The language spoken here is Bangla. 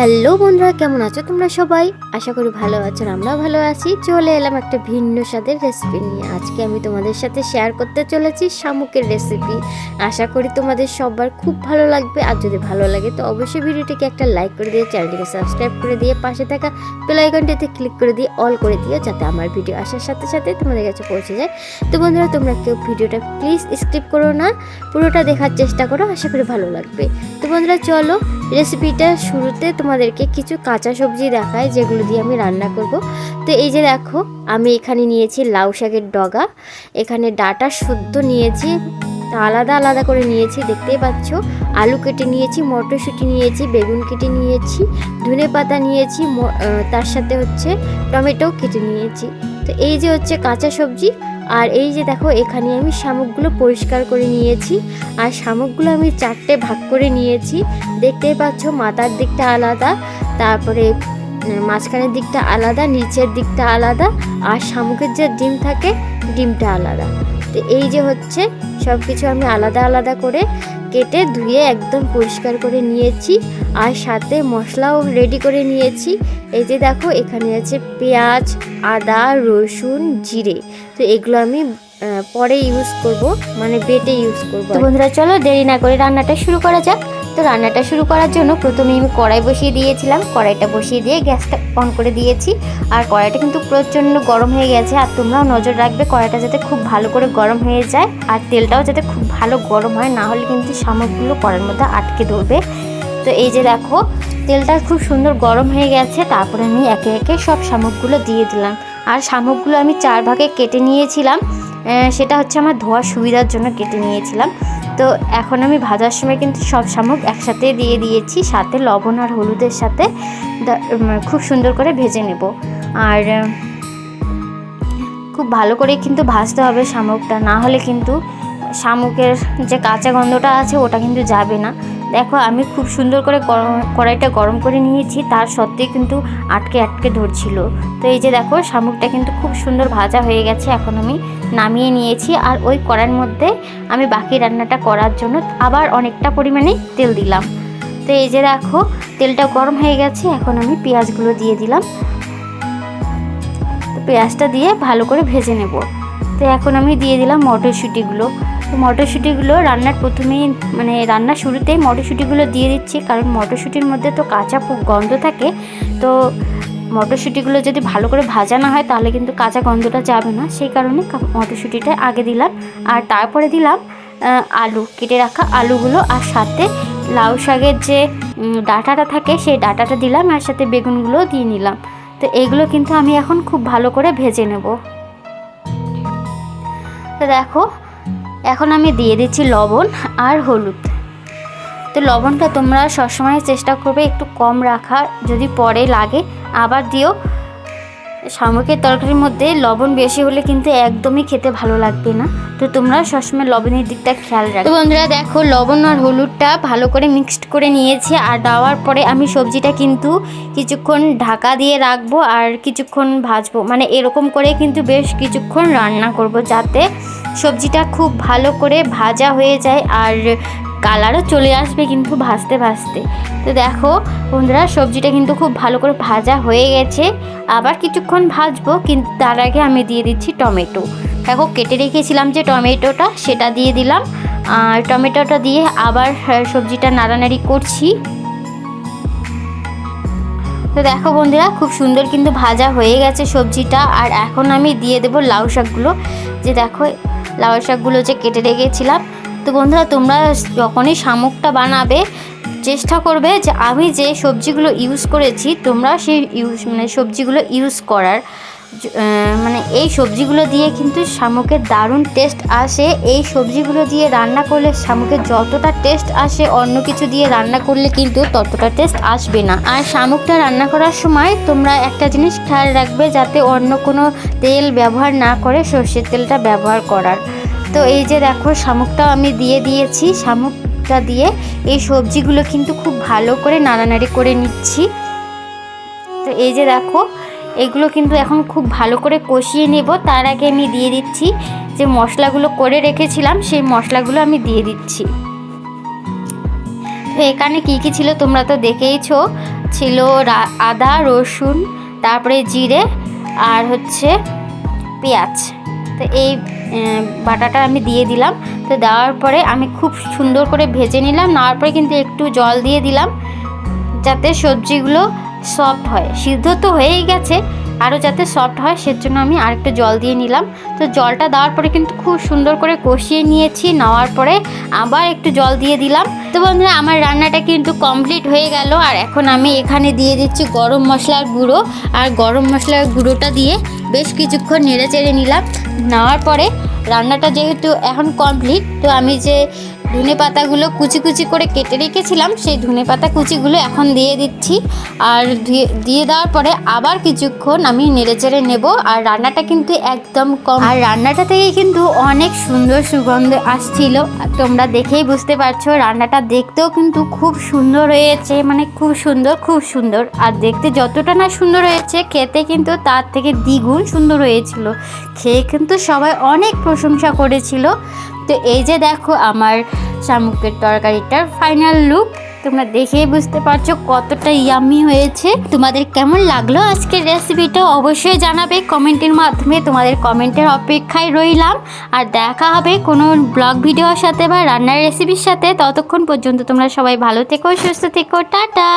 হ্যালো বন্ধুরা, কেমন আছো তোমরা সবাই? আশা করি ভালো আছো আর আমরাও ভালো আছি। চলে এলাম একটা ভিন্ন স্বাদের রেসিপি নিয়ে। আজকে আমি তোমাদের সাথে শেয়ার করতে চলেছি শামুকের রেসিপি আশা করি তোমাদের সবার খুব ভালো লাগবে। আর যদি ভালো লাগে, তো অবশ্যই ভিডিওটিকে একটা লাইক করে দিয়ে চ্যানেলটিকে সাবস্ক্রাইব করে দিয়ে, পাশে থাকা বেল আইকনটিতে ক্লিক করে দিয়ে অল করে দিও, যাতে আমার ভিডিও আসার সাথে সাথে তোমাদের কাছে পৌঁছে যায়। তো বন্ধুরা, তোমরা কেউ ভিডিওটা প্লিজ স্কিপ করো না। পুরোটা দেখার চেষ্টা করো, আশা করি ভালো লাগবে। তো বন্ধুরা, চলো রেসিপিটা শুরুতে তোমাদেরকে কিছু কাঁচা সবজি দেখায় যেগুলো দিয়ে আমি রান্না করব। তো এই যে দেখো, আমি এখানে নিয়েছি লাউ শাকের ডগা, এখানে ডাটা শুদ্ধ নিয়েছি, আলাদা আলাদা করে নিয়েছি, দেখতেই পাচ্ছ। আলু কেটে নিয়েছি, মটরশুঁটি নিয়েছি, বেগুন কেটে নিয়েছি, ধনে পাতা নিয়েছি তার সাথে হচ্ছে টমেটো কেটে নিয়েছি। তো এই যে হচ্ছে কাঁচা সবজি আর এই যে দেখো, এখানে আমি শামুকগুলো পরিষ্কার করে নিয়েছি। আর শামুকগুলো আমি চারটে ভাগ করে নিয়েছি। দেখতেই পাচ্ছ, মাথার দিকটা আলাদা, তারপরে মাঝখানের দিকটা আলাদা, নিচের দিকটা আলাদা, আর শামুকের যে ডিম থাকে, ডিমটা আলাদা। তো এই যে হচ্ছে সব কিছু আমি আলাদা আলাদা করে কেটে ধুয়ে একদম পরিষ্কার করে নিয়েছি। আর সাথে মশলাও রেডি করে নিয়েছি। এই যে দেখো, এখানে আছে পেঁয়াজ, আদা, রসুন, জিরে। তো এগুলো আমি পরে ইউজ করব মানে বেটে ইউজ করব তো বন্ধুরা চলো দেরি না করে রান্নাটা শুরু করা যাক। তো রান্নাটা শুরু করার জন্য প্রথমে আমি কড়াই বসিয়ে দিয়েছিলাম। কড়াইটা বসিয়ে দিয়ে গ্যাসটা অন করে দিয়েছি। আর কড়াইটা কিন্তু প্রচণ্ড গরম হয়ে গেছে। আর তোমরাও নজর রাখবে কড়াইটা যাতে খুব ভালো করে গরম হয়ে যায় আর তেলটাও যাতে খুব ভালো গরম হয় না হলে কিন্তু শামুকগুলো কড়ার মধ্যে আটকে ধরবে। তো এই যে দেখো তেলটা খুব সুন্দর গরম হয়ে গেছে। তারপরে আমি একে একে সব শামুকগুলো দিয়ে দিলাম। আর শামুকগুলো আমি চার ভাগে কেটে নিয়েছিলাম। সেটা হচ্ছে আমার ধোয়ার সুবিধার জন্য কেটে নিয়েছিলাম। তো এখন আমি ভাজার সময় কিন্তু সব শামুক একসাথে দিয়ে দিয়েছি, সাথে লবণ আর হলুদের সাথে খুব সুন্দর করে ভেজে নেব। আর খুব ভালো করে কিন্তু ভাজতে হবে শামুকটা, না হলে কিন্তু শামুকের যে কাঁচা গন্ধটা আছে ওটা কিন্তু যাবে না। দেখো, আমি খুব সুন্দর করে কড়াইটা গরম করে নিয়েছি, তার সত্ত্বেও কিন্তু আটকে আটকে ধরছিল। তো এই যে দেখো, শামুকটা কিন্তু খুব সুন্দর ভাজা হয়ে গেছে, এখন আমি নামিয়ে নিয়েছি। আর ওই কড়ার মধ্যে আমি বাকি রান্নাটা করার জন্য আবার অনেকটা পরিমাণে তেল দিলাম। তো এই যে দেখো, তেলটা গরম হয়ে গেছে, এখন আমি পেঁয়াজগুলো দিয়ে দিলাম। তো পেঁয়াজটা দিয়ে ভালো করে ভেজে নেব। তো এখন আমি দিয়ে দিলাম মটরশুঁটিগুলো। মটরশুঁটিগুলো রান্নার প্রথমেই মানে রান্নার শুরুতেই মটরশুঁটিগুলো দিয়ে দিচ্ছি, কারণ মটরশুঁটির মধ্যে তো কাঁচা খুব গন্ধ থাকে। তো মটরশুঁটিগুলো যদি ভালো করে ভাজা না হয়, তাহলে কিন্তু কাঁচা গন্ধটা যাবে না। সেই কারণে মটরশুঁটিটা আগে দিলাম। আর তারপরে দিলাম আলু, কেটে রাখা আলুগুলো। আর সাথে লাউ শাকের যে ডাটাটা থাকে, সেই ডাটাটা দিলাম। আর সাথে বেগুনগুলোও দিয়ে নিলাম। তো এইগুলো কিন্তু আমি এখন খুব ভালো করে ভেজে নেব। তো দেখো এখন আমি দিয়ে দিচ্ছি লবণ আর হলুদ। তো লবণটা তোমরা সবসময় চেষ্টা করবে একটু কম রাখার, যদি পরে লাগে আবার দিও। শামুকের তরকারির মধ্যে লবণ বেশি হলে কিন্তু একদমই খেতে ভালো লাগবে না। তো তোমরা সবসময় লবণের দিকটা খেয়াল রাখো তো বন্ধুরা দেখো, লবণ আর হলুদটা ভালো করে মিক্সড করে নিয়েছি আর দেওয়ার পরে আমি সবজিটা কিন্তু কিছুক্ষণ ঢাকা দিয়ে রাখব আর কিছুক্ষণ ভাজবো। মানে এরকম করে কিন্তু বেশ কিছুক্ষণ রান্না করব যাতে সবজিটা খুব ভালো করে ভাজা হয়ে যায় আর কালারও চলে আসবে কিন্তু ভাজতে ভাজতে। তো দেখো বন্ধুরা, সবজিটা কিন্তু খুব ভালো করে ভাজা হয়ে গেছে। আবার কিছুক্ষণ ভাজবো, কিন্তু তার আগে আমি দিয়ে দিচ্ছি টমেটো। দেখো, কেটে রেখেছিলাম যে টমেটোটা, সেটা দিয়ে দিলাম। আর টমেটোটা দিয়ে আবার সবজিটা নাড়ানাড়ি করছি। তো দেখো বন্ধুরা, খুব সুন্দর কিন্তু ভাজা হয়ে গেছে সবজিটা। আর এখন আমি দিয়ে দেবো লাউ শাকগুলো। যে দেখো, লাউ শাকগুলো যে কেটে রেখেছিলাম তো বন্ধুরা, তোমরা যখনই শামুকটা বানাবে, চেষ্টা করবে যে আমি যে সবজিগুলো ইউজ করেছি, তোমরা সেই ইউজ মানে সবজিগুলো ইউজ করার। মানে এই সবজিগুলো দিয়ে কিন্তু শামুকের দারুণ টেস্ট আসে। এই সবজিগুলো দিয়ে রান্না করলে শামুকের যতটা টেস্ট আসে, অন্য কিছু দিয়ে রান্না করলে কিন্তু ততটা টেস্ট আসবে না। আর শামুকটা রান্না করার সময় তোমরা একটা জিনিস খেয়াল রাখবে, যাতে অন্য কোনো তেল ব্যবহার না করে সর্ষের তেলটা ব্যবহার করার। তো এই যে দেখো, শামুকটাও আমি দিয়ে দিয়েছি। শামুকটা দিয়ে এই সবজিগুলো কিন্তু খুব ভালো করে নাড়ানাড়ি করে নিচ্ছি। তো এই যে দেখো, এগুলো কিন্তু এখন খুব ভালো করে কষিয়ে নেব। তার আগে আমি দিয়ে দিচ্ছি যে মশলাগুলো করে রেখেছিলাম, সেই মশলাগুলো আমি দিয়ে দিচ্ছি। তো এখানে কী কী ছিল তোমরা তো দেখেইছো। ছিল আদা, রসুন, তারপরে জিরে আর হচ্ছে পেঁয়াজ। তো এই বাটাটা আমি দিয়ে দিলাম। তো দেওয়ার পরে আমি খুব সুন্দর করে ভেজে নিলাম। নেওয়ার পরে কিন্তু একটু জল দিয়ে দিলাম, যাতে সবজিগুলো সফট হয়। সিদ্ধ তো হয়েই গেছে আরও যাতে সফট হয়, সেজন্য আমি আরেকটু জল দিয়ে নিলাম। তো জলটা দেওয়ার পরে কিন্তু খুব সুন্দর করে কষিয়ে নিয়েছি, নেওয়ার পরে আবার একটু জল দিয়ে দিলাম। তো বন্ধুরা, আমার রান্নাটা কিন্তু কমপ্লিট হয়ে গেল। আর এখন আমি এখানে দিয়ে দিচ্ছি গরম মশলার গুঁড়ো। আর গরম মশলার গুঁড়োটা দিয়ে বেশ কিছুক্ষণ নেড়ে চেড়ে নিলাম। নেওয়ার পরে রান্নাটা যেহেতু এখন কমপ্লিট তো আমি যে ধনে পাতাগুলো কুচি কুচি করে কেটে রেখেছিলাম, সেই ধনে পাতা কুচিগুলো এখন দিয়ে দিচ্ছি। আর দিয়ে- দেওয়ার পরে আবার কিছুক্ষণ আমি নেড়ে চেড়ে নেব, আর রান্নাটা কিন্তু একদম কম। আর রান্নাটা থেকে কিন্তু অনেক সুন্দর সুগন্ধ আসছিল তোমরা দেখেই বুঝতে পারছ, রান্নাটা দেখতেও কিন্তু খুব সুন্দর হয়েছে মানে খুব সুন্দর খুব সুন্দর। আর দেখতে যতটা না সুন্দর হয়েছে, খেতে কিন্তু তার থেকে দ্বিগুণ সুন্দর হয়েছিল। খেয়ে কিন্তু সবাই অনেক প্রশংসা করেছিল। তো এই যে দেখো আমার শামুকের তরকারিটার ফাইনাল লুক তোমরা দেখেই বুঝতে পারছ কতটা ইয়ামি হয়েছে। তোমাদের কেমন লাগল আজকের রেসিপিটা অবশ্যই জানাবে। কমেন্টের মাধ্যমে তোমাদের কমেন্টের অপেক্ষায় রইলাম। আর দেখা হবে কোনো ব্লগ ভিডিওর সাথে বা রান্নার রেসিপির সাথে। ততক্ষণ পর্যন্ত তোমরা সবাই ভালো থেকো, সুস্থ থেকো, টাটা!